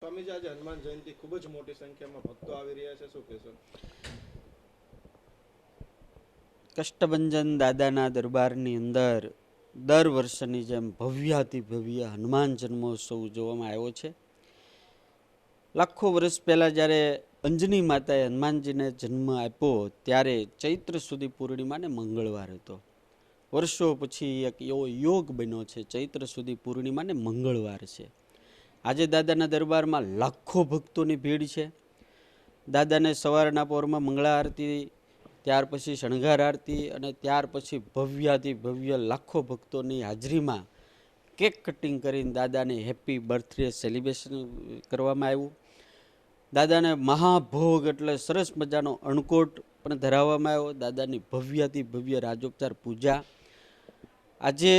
સ્વામીજી, આજે હનુમાન જયંતિ ખૂબ જ મોટી સંખ્યામાં ભક્તો આવી રહ્યા છે. શું કહેશો? કષ્ટભંજન દાદાના દરબારની અંદર દર વર્ષની જેમ ભવ્યાતિ ભવ્ય હનુમાન જન્મોત્સવ ઉજવવામાં આવ્યો છે. લાખો વર્ષ પહેલાં જ્યારે અંજની માતાએ હનુમાનજીને જન્મ આપ્યો, ત્યારે ચૈત્ર સુધી પૂર્ણિમાને મંગળવાર હતો. વર્ષો પછી એક એવો યોગ બન્યો છે, ચૈત્ર સુધી પૂર્ણિમાને મંગળવાર છે. આજે દાદાના દરબારમાં લાખો ભક્તોની ભીડ છે. દાદાને સવારના પહોરમાં મંગળા આરતી, ત્યાર પછી શણગાર આરતી અને ત્યાર પછી ભવ્યાથી ભવ્ય લાખો ભક્તોની હાજરીમાં કેક કટિંગ કરીને દાદાને હેપી બર્થડે સેલિબ્રેશન કરવામાં આવ્યું. દાદાને મહાભોગ એટલે સરસ મજાનો અણકોટ પણ ધરાવવામાં આવ્યો. દાદાની ભવ્યાથી ભવ્ય રાજોપચાર પૂજા. આજે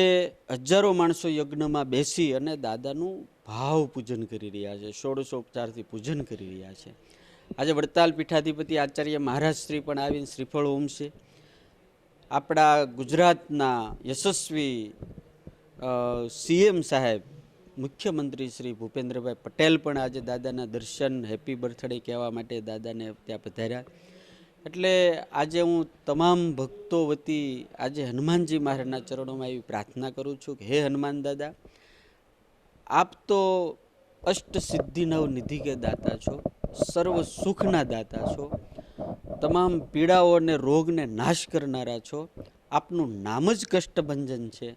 હજારો માણસો યજ્ઞમાં બેસી અને દાદાનું ભાવ પૂજન કરી રહ્યા છે. ષોડશોપચારથી પૂજન કરી રહ્યા છે. આજે વડતાલ પીઠાધિપતિ આચાર્ય મહારાજ શ્રી પણ આવીને શ્રીફળ ઓમશે આપણા ગુજરાતના યશસ્વી સીએમ સાહેબ, મુખ્યમંત્રી શ્રી ભૂપેન્દ્રભાઈ પટેલ પણ આજે દાદાના દર્શન, હેપી બર્થડે કહેવા માટે દાદાને ત્યાં પધાર્યા. એટલે આજે હું તમામ ભક્તો વતી આજે હનુમાનજી મહારાજના ચરણોમાં એવી પ્રાર્થના કરું છું કે હે હનુમાન દાદા આપ તો અષ્ટ સિદ્ધિ નવ નિધિ કે દાતા છો સર્વ સુખના દાતા છો, તમામ પીડાઓ અને રોગને નાશ કરનારા છો, આપનું નામ જ કષ્ટભંજન છે.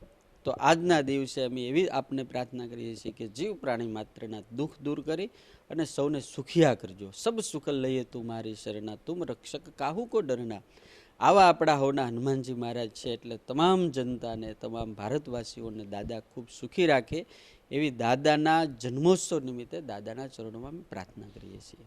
તો આજના દિવસે અમે એવી આપને પ્રાર્થના કરીએ છીએ કે જીવ પ્રાણી માત્રના દુઃખ દૂર કરી અને સૌને સુખિયા કરજો. સબ સુખ લઈએ તું મારી શરણા તુમ રક્ષક કાહુ કો ડરના. આવા આપણા હોના હનુમાનજી મહારાજ છે એટલે તમામ જનતાને, તમામ ભારતવાસીઓને દાદા ખૂબ સુખી રાખે એવી દાદાના જન્મોત્સવ નિમિત્તે દાદાના ચરણોમાં અમે પ્રાર્થના કરીએ છીએ.